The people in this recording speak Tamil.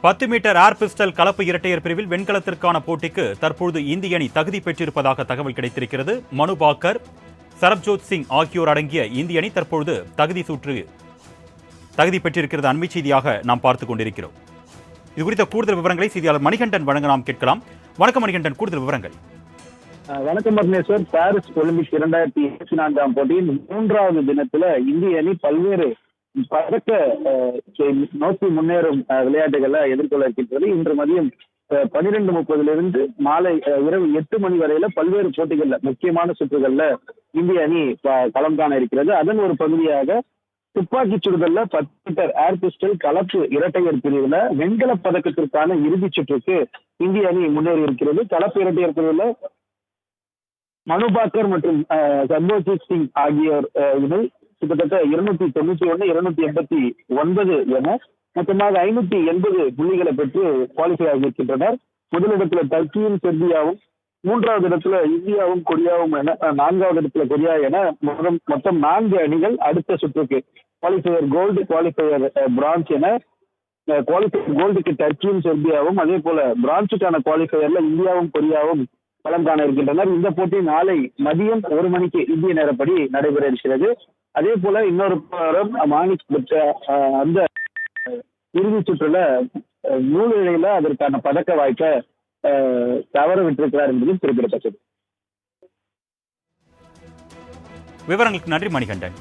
பத்து மீட்டர் ஏர் பிஸ்டல் கலப்பு இரட்டையர் பிரிவில் வெண்கலத்திற்கான போட்டிக்கு தற்பொழுது இந்திய அணி தகுதி பெற்றிருப்பதாக தகவல் கிடைத்திருக்கிறது. மனு பாக்கர் சரப்ஜோத் சிங் ஆகியோர் அடங்கிய இந்திய அணி தற்பொழுது தகுதி சுற்று தகுதி பெற்றிருக்கிறது. அண்மை செய்தியாக நாம் பார்த்துக் கொண்டிருக்கிறோம். இது குறித்த கூடுதல் விவரங்களை செய்தியாளர் மணிகண்டன் வழங்க நாம் கேட்கலாம். வணக்கம் மணிகண்டன் கூடுதல் விவரங்கள். வணக்கம் பரமேஸ்வர். பாரிஸ் ஒலிம்பிக் இரண்டாயிரத்தி இருபத்தி நான்காம் போட்டியின் மூன்றாவது தினத்துல இந்திய அணி பல்வேறு பதக்க நோக்கி முன்னேறும் விளையாட்டுகளை எதிர்கொள்ள இருக்கின்றது. இன்று மதியம் பனிரெண்டு முப்பதிலிருந்து மாலை இரவு எட்டு மணி வரையில பல்வேறு போட்டிகள்ல முக்கியமான சுற்றுகள்ல இந்திய அணி களம் காண இருக்கிறது. அதன் ஒரு பகுதியாக துப்பாக்கி சுடுதல்ல பத்து மீட்டர் ஏர் பிஸ்டல் கலப்பு இரட்டையர் பிரிவுல வெண்கல பதக்கத்திற்கான இறுதிச் சுற்றுக்கு இந்திய அணி முன்னேறி இருக்கிறது. கலப்பு இரட்டையர் பிரிவுல மனு பாக்கர் மற்றும் அஹ், சர்போஜித் சிங் ஆகியோர் அஹ், கிட்டத்தட்ட இருநூத்தி தொண்ணூத்தி ஒன்னு இருநூத்தி எண்பத்தி ஒன்பது என மொத்தமாக ஐநூத்தி எண்பது புள்ளிகளை பெற்று குவாலிஃபை ஆகியிருக்கின்றனர் முதலிடத்துல டர்க்கியும் செர்பியாவும் மூன்றாவது இடத்துல இந்தியாவும் கொரியாவும் என நான்காவது இடத்துல கொரியா என மொத்தம் மொத்தம் நான்கு அணிகள் அடுத்த சுற்றுக்கு குவாலிஃபையர் கோல்டு குவாலிஃபையர் பிரான்ஸ் என குவாலிஃபையர் கோல்டுக்கு டர்க்கியும் செர்பியாவும் அதே போல பிரான்ஸுக்கான குவாலிஃபையர்ல இந்தியாவும் கொரியாவும் களம் காண இருக்கின்றனர். இந்த போட்டி நாளை மதியம் ஒரு மணிக்கு இந்திய நேரப்படி நடைபெற இருக்கிறது. அதே போல இன்னொரு வாரம் மாணிக் பெற்ற அஹ், அந்த இறுதி சுற்றுல நூல் இழையில அதற்கான பதக்க வாய்ப்பை தவற விட்டிருக்கிறார் என்பதும் குறிப்பிடத்தக்கது. விவரங்களுக்கு நன்றி மணிகண்டன்.